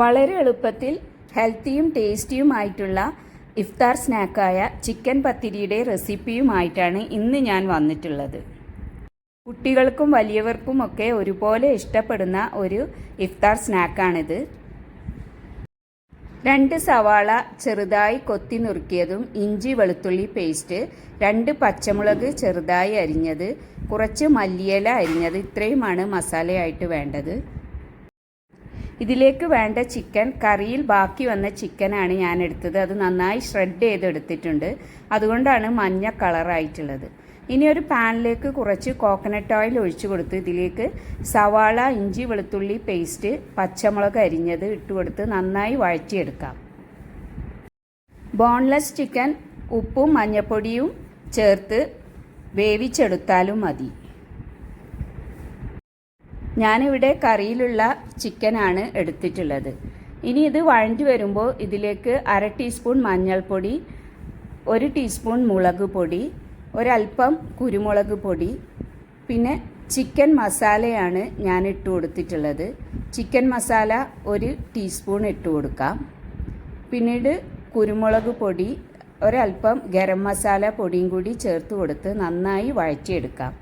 വളരെ എളുപ്പത്തിൽ ഹെൽത്തിയും ടേസ്റ്റിയുമായിട്ടുള്ള ഇഫ്താർ സ്നാക്കായ ചിക്കൻ പത്തിരിയുടെ റെസിപ്പിയുമായിട്ടാണ് ഇന്ന് ഞാൻ വന്നിട്ടുള്ളത്. കുട്ടികൾക്കും വലിയവർക്കും ഒക്കെ ഒരുപോലെ ഇഷ്ടപ്പെടുന്ന ഒരു ഇഫ്താർ സ്നാക്കാണിത്. രണ്ട് സവാള ചെറുതായി കൊത്തി നുറുക്കിയതും ഇഞ്ചി വെളുത്തുള്ളി പേസ്റ്റ് രണ്ട് പച്ചമുളക് ചെറുതായി അരിഞ്ഞത് കുറച്ച് മല്ലിയില അരിഞ്ഞത് ഇത്രയുമാണ് മസാലയായിട്ട് വേണ്ടത്. ഇതിലേക്ക് വേണ്ട ചിക്കൻ കറിയിൽ ബാക്കി വന്ന ചിക്കനാണ് ഞാൻ എടുത്തത്. അത് നന്നായി ഷ്രെഡ് ചെയ്തെടുത്തിട്ടുണ്ട്. അതുകൊണ്ടാണ് മഞ്ഞ കളറായിട്ടുള്ളത് ഇനി ഒരു പാനിലേക്ക് കുറച്ച് കോക്കനട്ട് ഓയിൽ ഒഴിച്ചു കൊടുത്ത് ഇതിലേക്ക് സവാള ഇഞ്ചി വെളുത്തുള്ളി പേസ്റ്റ് പച്ചമുളക് അരിഞ്ഞത് ഇട്ട് കൊടുത്ത് നന്നായി വഴറ്റിയെടുക്കാം. ബോൺലെസ് ചിക്കൻ ഉപ്പും മഞ്ഞപ്പൊടിയും ചേർത്ത് വേവിച്ചെടുത്താലും മതി. ഞാനിവിടെ കറിയിലുള്ള ചിക്കനാണ് എടുത്തിട്ടുള്ളത്. ഇനി ഇത് വഴഞ്ഞു വരുമ്പോൾ ഇതിലേക്ക് അര ടീസ്പൂൺ മഞ്ഞൾപ്പൊടി ഒരു ടീസ്പൂൺ മുളക് പൊടി ഒരൽപ്പം കുരുമുളക് പൊടി പിന്നെ ചിക്കൻ മസാലയാണ് ഞാൻ ഇട്ട് കൊടുത്തിട്ടുള്ളത്. ചിക്കൻ മസാല ഒരു ടീസ്പൂൺ ഇട്ട് കൊടുക്കാം. പിന്നീട് കുരുമുളക് പൊടി ഒരൽപ്പം ഗരം മസാല പൊടിയും കൂടി ചേർത്ത് കൊടുത്ത് നന്നായി വഴറ്റിയെടുക്കാം.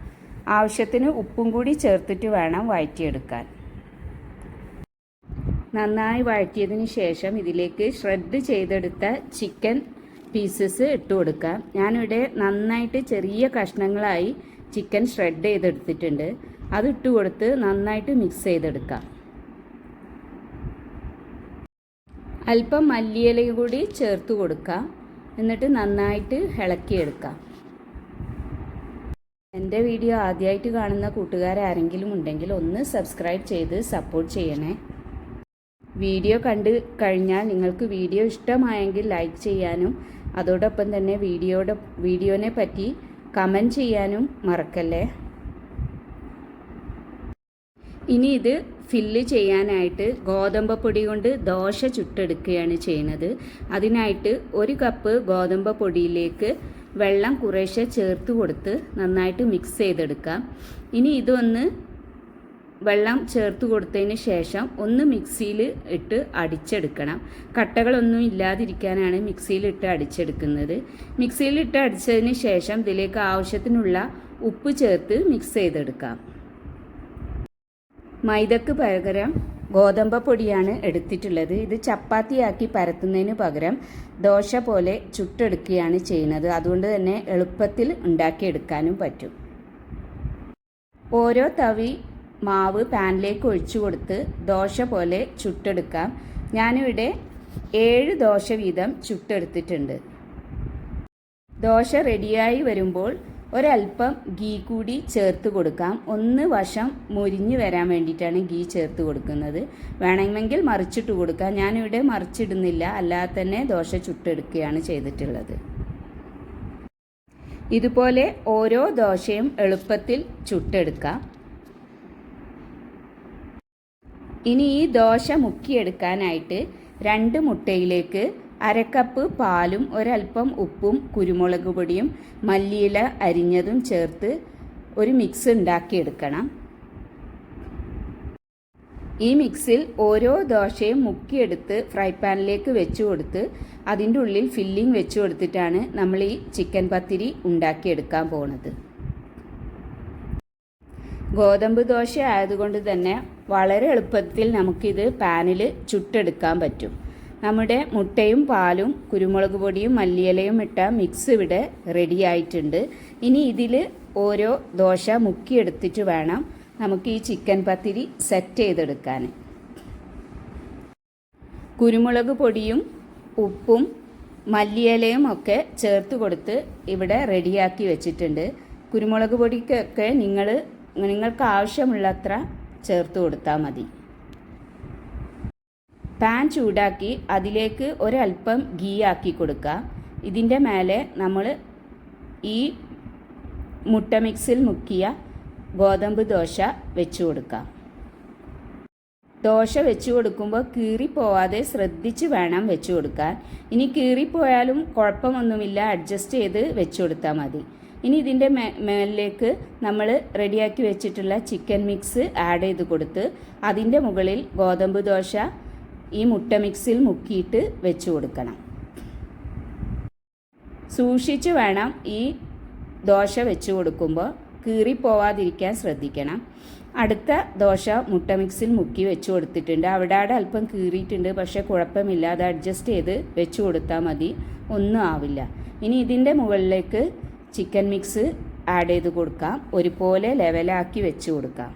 ആവശ്യത്തിന് ഉപ്പും കൂടി ചേർത്തിട്ട് വേണം വഴറ്റിയെടുക്കാൻ. നന്നായി വഴറ്റിയതിന് ശേഷം ഇതിലേക്ക് ഷ്രെഡ് ചെയ്തെടുത്ത ചിക്കൻ പീസസ് ഇട്ട് കൊടുക്കാം. ഞാനിവിടെ നന്നായിട്ട് ചെറിയ കഷ്ണങ്ങളായി ചിക്കൻ ഷ്രെഡ് ചെയ്തെടുത്തിട്ടുണ്ട്. അത് ഇട്ട് കൊടുത്ത് നന്നായിട്ട് മിക്സ് ചെയ്തെടുക്കാം. അല്പം മല്ലിയിലയും കൂടി ചേർത്ത് കൊടുക്കാം. എന്നിട്ട് നന്നായിട്ട് ഇളക്കിയെടുക്കാം. എന്റെ വീഡിയോ ആദ്യമായിട്ട് കാണുന്ന കൂട്ടുകാരാരെങ്കിലും ഉണ്ടെങ്കിൽ ഒന്ന് സബ്സ്ക്രൈബ് ചെയ്ത് സപ്പോർട്ട് ചെയ്യണേ. വീഡിയോ കണ്ട് കഴിഞ്ഞാൽ നിങ്ങൾക്ക് വീഡിയോ ഇഷ്ടമായെങ്കിൽ ലൈക്ക് ചെയ്യാനും അതോടൊപ്പം തന്നെ വീഡിയോയുടെ വീഡിയോനെ പറ്റി കമന്റ് ചെയ്യാനും മറക്കല്ലേ? ഇനി ഇത് ഫില്ല് ചെയ്യാനായിട്ട് ഗോതമ്പ് പൊടി കൊണ്ട് ദോശ ചുട്ടെടുക്കുകയാണ് ചെയ്യുന്നത്. അതിനായിട്ട് ഒരു കപ്പ് ഗോതമ്പ് പൊടിയിലേക്ക് വെള്ളം കുറേശ്ശെ ചേർത്ത് കൊടുത്ത് നന്നായിട്ട് മിക്സ് ചെയ്തെടുക്കാം. ഇനി ഇതൊന്ന് വെള്ളം ചേർത്ത് കൊടുത്തതിന് ശേഷം ഒന്ന് മിക്സിയിൽ ഇട്ട് അടിച്ചെടുക്കണം. കട്ടകളൊന്നും ഇല്ലാതിരിക്കാനാണ് മിക്സിയിൽ ഇട്ട് അടിച്ചെടുക്കുന്നത്. മിക്സിയിൽ ഇട്ട് അടിച്ചതിന് ശേഷം ഇതിലേക്ക് ആവശ്യത്തിനുള്ള ഉപ്പ് ചേർത്ത് മിക്സ് ചെയ്തെടുക്കാം. മൈദക്ക് പകരം ഗോതമ്പ പൊടിയാണ് എടുത്തിട്ടുള്ളത്. ഇത് ചപ്പാത്തിയാക്കി പരത്തുന്നതിന് പകരം ദോശ പോലെ ചുട്ടെടുക്കുകയാണ് ചെയ്യുന്നത്. അതുകൊണ്ട് തന്നെ എളുപ്പത്തിൽ ഉണ്ടാക്കിയെടുക്കാനും പറ്റും. ഓരോ തവി മാവ് പാനിലേക്ക് ഒഴിച്ചു കൊടുത്ത് ദോശ പോലെ ചുട്ടെടുക്കാം. ഞാനിവിടെ ഏഴ് ദോശ വീതം ചുട്ടെടുത്തിട്ടുണ്ട്. ദോശ റെഡിയായി വരുമ്പോൾ ഒരല്പം ഗീ കൂടി ചേർത്ത് കൊടുക്കാം. ഒന്ന് വശം മുരിഞ്ഞു വരാൻ വേണ്ടിയിട്ടാണ് ഗീ ചേർത്ത് കൊടുക്കുന്നത്. വേണമെങ്കിൽ മറിച്ചിട്ട് കൊടുക്കാം. ഞാനിവിടെ മറിച്ചിടുന്നില്ല. അല്ലാതെ തന്നെ ദോശ ചുട്ടെടുക്കുകയാണ് ചെയ്തിട്ടുള്ളത്. ഇതുപോലെ ഓരോ ദോശയും എളുപ്പത്തിൽ ചുട്ടെടുക്കാം. ഇനി ഈ ദോശ മുക്കിയെടുക്കാനായിട്ട് രണ്ട് മുട്ടയിലേക്ക് അരക്കപ്പ് പാലും ഒരൽപ്പം ഉപ്പും കുരുമുളക് പൊടിയും മല്ലിയില അരിഞ്ഞതും ചേർത്ത് ഒരു മിക്സ് ഉണ്ടാക്കിയെടുക്കണം. ഈ മിക്സിൽ ഓരോ ദോശയും മുക്കിയെടുത്ത് ഫ്രൈ പാനിലേക്ക് വെച്ചു കൊടുത്ത് അതിന്റെ ഉള്ളിൽ ഫില്ലിംഗ് വെച്ചു കൊടുത്തിട്ടാണ് നമ്മൾ ഈ ചിക്കൻ പത്തിരി ഉണ്ടാക്കിയെടുക്കാൻ പോണത്. ഗോതമ്പ് ദോശ ആയതുകൊണ്ട് തന്നെ വളരെ എളുപ്പത്തിൽ നമുക്കിത് പാനിൽ ചുട്ടെടുക്കാൻ പറ്റും. നമ്മുടെ മുട്ടയും പാലും കുരുമുളക് പൊടിയും മല്ലിയിലയും ഇട്ട മിക്സ് ഇവിടെ റെഡി ആയിട്ടുണ്ട്. ഇനി ഇതിൽ ഓരോ ദോശ മുക്കിയെടുത്തിട്ട് വേണം നമുക്ക് ഈ ചിക്കൻ പത്തിരി സെറ്റ് ചെയ്തെടുക്കാൻ. കുരുമുളക് പൊടിയും ഉപ്പും മല്ലിയിലയും ഒക്കെ ചേർത്ത് കൊടുത്ത് ഇവിടെ റെഡിയാക്കി വെച്ചിട്ടുണ്ട്. കുരുമുളക് പൊടിക്കൊക്കെ നിങ്ങൾ നിങ്ങൾക്ക് ആവശ്യമുള്ളത്ര ചേർത്ത് കൊടുത്താൽ മതി. പാൻ ചൂടാക്കി അതിലേക്ക് ഒരല്പം ഗീ ആക്കി കൊടുക്കുക ഇതിന്റെ മേലെ നമ്മൾ ഈ മുട്ട മിക്സിൽ മുക്കിയ ഗോതമ്പ് ദോശ വെച്ചു കൊടുക്കാം. ദോശ വെച്ചു കൊടുക്കുമ്പോൾ കീറിപ്പോവാതെ ശ്രദ്ധിച്ച് വേണം വെച്ചു കൊടുക്കാൻ. ഇനി കീറിപ്പോയാലും കുഴപ്പമൊന്നുമില്ല അഡ്ജസ്റ്റ് ചെയ്ത് വെച്ചു കൊടുത്താൽ മതി. ഇനി ഇതിന്റെ മേ മേലിലേക്ക് നമ്മൾ റെഡിയാക്കി വെച്ചിട്ടുള്ള ചിക്കൻ മിക്സ് ആഡ് ചെയ്ത് കൊടുത്ത് അതിന്റെ മുകളിൽ ഗോതമ്പ് ദോശ ഈ മുട്ട മിക്സിൽ മുക്കിയിട്ട് വെച്ച് കൊടുക്കണം. സൂക്ഷിച്ച് വേണം ഈ ദോശ വെച്ച് കൊടുക്കുമ്പോൾ കീറിപ്പോവാതിരിക്കാൻ ശ്രദ്ധിക്കണം. അടുത്ത ദോശ മുട്ട മിക്സിൽ മുക്കി വെച്ച് കൊടുത്തിട്ടുണ്ട്. അവിടെ അവിടെ അല്പം കീറിയിട്ടുണ്ട്. പക്ഷേ കുഴപ്പമില്ല. അത് അഡ്ജസ്റ്റ് ചെയ്ത് വെച്ച് കൊടുത്താൽ മതി. ഒന്നും ആവില്ല. ഇനി ഇതിന്റെ മുകളിലേക്ക് ചിക്കൻ മിക്സ് ആഡ് ചെയ്ത് കൊടുക്കാം. ഒരുപോലെ ലെവലാക്കി വെച്ച് കൊടുക്കാം.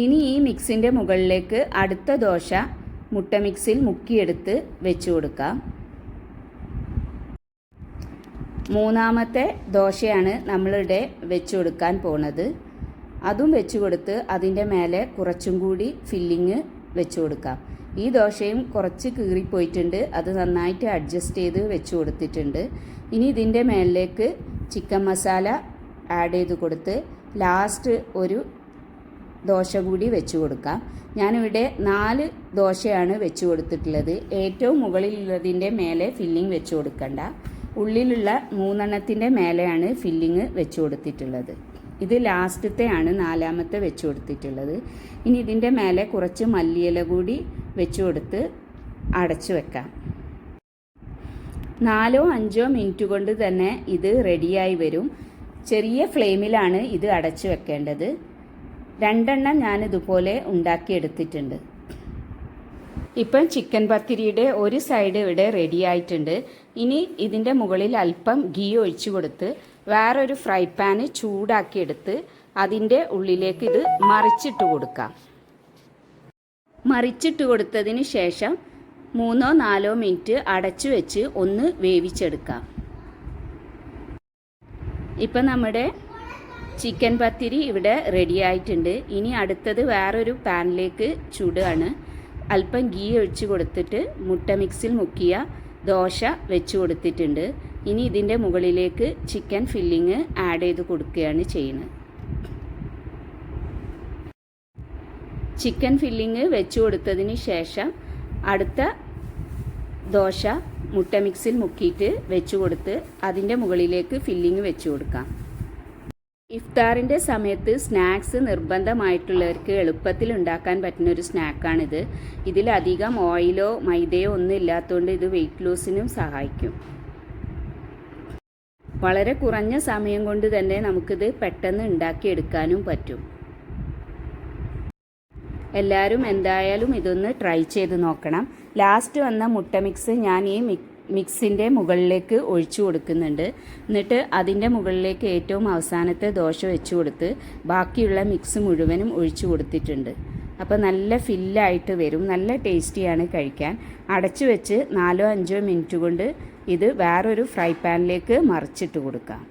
ഇനി ഈ മിക്സിന്റെ മുകളിലേക്ക് അടുത്ത ദോശ മുട്ട മിക്സിൽ മുക്കിയെടുത്ത് വെച്ച് കൊടുക്കാം. മൂന്നാമത്തെ ദോശയാണ് നമ്മളിവിടെ വെച്ച് കൊടുക്കാൻ പോണത്. അതും വെച്ച് കൊടുത്ത് അതിന്റെ മേലെ കുറച്ചും കൂടി ഫില്ലിങ് വെച്ച് കൊടുക്കാം. ഈ ദോശയും കുറച്ച് കീറിപ്പോയിട്ടുണ്ട്. അത് നന്നായിട്ട് അഡ്ജസ്റ്റ് ചെയ്ത് വെച്ച് കൊടുത്തിട്ടുണ്ട്. ഇനി ഇതിന്റെ മേലിലേക്ക് ചിക്കൻ മസാല ആഡ് ചെയ്ത് കൊടുത്ത് ലാസ്റ്റ് ഒരു ദോശ കൂടി വെച്ച് കൊടുക്കാം. ഞാനിവിടെ നാല് ദോശയാണ് വെച്ച് കൊടുത്തിട്ടുള്ളത്. ഏറ്റവും മുകളിലുള്ളതിന്റെ മേലെ ഫില്ലിംഗ് വെച്ച് കൊടുക്കണ്ട. ഉള്ളിലുള്ള മൂന്നെണ്ണത്തിന്റെ മേലെയാണ് ഫില്ലിങ് വെച്ച് കൊടുത്തിട്ടുള്ളത്. ഇത് ലാസ്റ്റത്തെയാണ് നാലാമത്തെ വെച്ച് കൊടുത്തിട്ടുള്ളത്. ഇനി ഇതിന്റെ മേലെ കുറച്ച് മല്ലിയില കൂടി വെച്ച് കൊടുത്ത് അടച്ചു വെക്കാം. നാലോ അഞ്ചോ മിനിറ്റ് കൊണ്ട് തന്നെ ഇത് റെഡിയായി വരും. ചെറിയ ഫ്ലെയിമിലാണ് ഇത് അടച്ചു വെക്കേണ്ടത്. രണ്ടെണ്ണം ഞാൻ ഇതുപോലെ ഉണ്ടാക്കിയെടുത്തിട്ടുണ്ട്. ഇപ്പം ചിക്കൻ പത്തിരിയുടെ ഒരു സൈഡ് ഇവിടെ റെഡി ആയിട്ടുണ്ട്. ഇനി ഇതിന്റെ മുകളിൽ അല്പം ഗീ ഒഴിച്ചു കൊടുത്ത് വേറൊരു ഫ്രൈ പാന് ചൂടാക്കിയെടുത്ത് അതിന്റെ ഉള്ളിലേക്ക് ഇത് മറിച്ചിട്ട് കൊടുക്കാം. മറിച്ചിട്ട് കൊടുത്തതിന് ശേഷം മൂന്നോ നാലോ മിനിറ്റ് അടച്ചു വെച്ച് ഒന്ന് വേവിച്ചെടുക്കാം. ഇപ്പം നമ്മുടെ ചിക്കൻ പത്തിരി ഇവിടെ റെഡി ആയിട്ടുണ്ട്. ഇനി അടുത്തത് വേറൊരു പാനിലേക്ക് ചൂടാണ്. അല്പം ഗീ ഒഴിച്ച് കൊടുത്തിട്ട് മുട്ട മിക്സിൽ മുക്കിയ ദോശ വെച്ച് കൊടുത്തിട്ടുണ്ട്. ഇനി ഇതിന്റെ മുകളിലേക്ക് ചിക്കൻ ഫില്ലിങ് ആഡ് ചെയ്ത് കൊടുക്കുകയാണ് ചെയ്യുന്നത്. ചിക്കൻ ഫില്ലിങ് വെച്ച് കൊടുത്തതിന് ശേഷം അടുത്ത ദോശ മുട്ട മിക്സിൽ മുക്കിയിട്ട് വെച്ച് കൊടുത്ത് അതിന്റെ മുകളിലേക്ക് ഫില്ലിങ് വെച്ച് കൊടുക്കാം. ഇഫ്താറിന്റെ സമയത്ത് സ്നാക്സ് നിർബന്ധമായിട്ടുള്ളവർക്ക് എളുപ്പത്തിൽ ഉണ്ടാക്കാൻ പറ്റുന്ന ഒരു സ്നാക്കാണിത്. ഇതിലധികം ഓയിലോ മൈദയോ ഒന്നും ഇല്ലാത്തതുകൊണ്ട് ഇത് വെയിറ്റ് ലോസിനും സഹായിക്കും. വളരെ കുറഞ്ഞ സമയം കൊണ്ട് തന്നെ നമുക്കിത് പെട്ടെന്ന് ഉണ്ടാക്കിയെടുക്കാനും പറ്റും. എല്ലാവരും എന്തായാലും ഇതൊന്ന് ട്രൈ ചെയ്ത് നോക്കണം. ലാസ്റ്റ് വന്ന മുട്ട മിക്സ് ഞാൻ ഈ മിക്സിന്റെ മുകളിലേക്ക് ഒഴിച്ചു കൊടുക്കുന്നുണ്ട്. എന്നിട്ട് അതിന്റെ മുകളിലേക്ക് ഏറ്റവും അവസാനത്തെ ദോശ വെച്ച് കൊടുത്ത് ബാക്കിയുള്ള മിക്സ് മുഴുവനും ഒഴിച്ചു കൊടുത്തിട്ടുണ്ട്. അപ്പോൾ നല്ല ഫില്ലായിട്ട് വരും. നല്ല ടേസ്റ്റിയാണ് കഴിക്കാൻ. അടച്ചു വെച്ച് നാലോ അഞ്ചോ മിനിറ്റ് കൊണ്ട് ഇത് വേറൊരു ഫ്രൈ പാനിലേക്ക് മറിച്ചിട്ട് കൊടുക്കാം.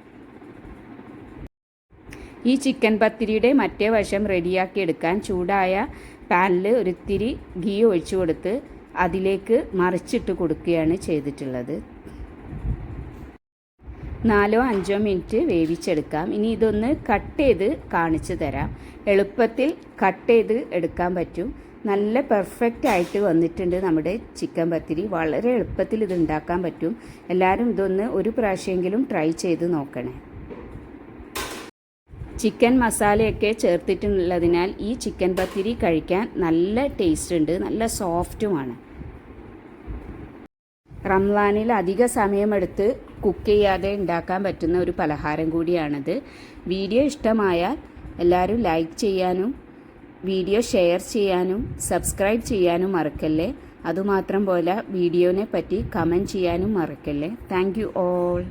ഈ ചിക്കൻ പത്തിരിയുടെ മറ്റേ വശം റെഡിയാക്കി എടുക്കാൻ ചൂടായ പാനിൽ ഒരിത്തിരി ഗീ ഒഴിച്ചു കൊടുത്ത് അതിലേക്ക് മറിച്ചിട്ട് കൊടുക്കുകയാണ് ചെയ്തിട്ടുള്ളത്. നാലോ അഞ്ചോ മിനിറ്റ് വേവിച്ചെടുക്കാം. ഇനി ഇതൊന്ന് കട്ട് ചെയ്ത് കാണിച്ചു തരാം. എളുപ്പത്തിൽ കട്ട് ചെയ്ത് എടുക്കാൻ പറ്റും. നല്ല പെർഫെക്റ്റ് ആയിട്ട് വന്നിട്ടുണ്ട് നമ്മുടെ ചിക്കൻ പത്തിരി. വളരെ എളുപ്പത്തിൽ ഇത് ഉണ്ടാക്കാൻ പറ്റും. എല്ലാവരും ഇതൊന്ന് ഒരു പ്രാവശ്യമെങ്കിലും ട്രൈ ചെയ്ത് നോക്കണേ. ചിക്കൻ മസാലയൊക്കെ ചേർത്തിട്ടുള്ളതിനാൽ ഈ ചിക്കൻ പത്തിരി കഴിക്കാൻ നല്ല ടേസ്റ്റ് ഉണ്ട് നല്ല സോഫ്റ്റുമാണ് റംലാനിൽ അധിക സമയമെടുത്ത് കുക്ക് ചെയ്യാതെ ഉണ്ടാക്കാൻ പറ്റുന്ന ഒരു പലഹാരം കൂടിയാണിത്. വീഡിയോ ഇഷ്ടമായാൽ എല്ലാവരും ലൈക്ക് ചെയ്യാനും വീഡിയോ ഷെയർ ചെയ്യാനും സബ്സ്ക്രൈബ് ചെയ്യാനും മറക്കല്ലേ? അതുമാത്രം പോലെ വീഡിയോനെ പറ്റി കമന്റ് ചെയ്യാനും മറക്കല്ലേ? Thank you all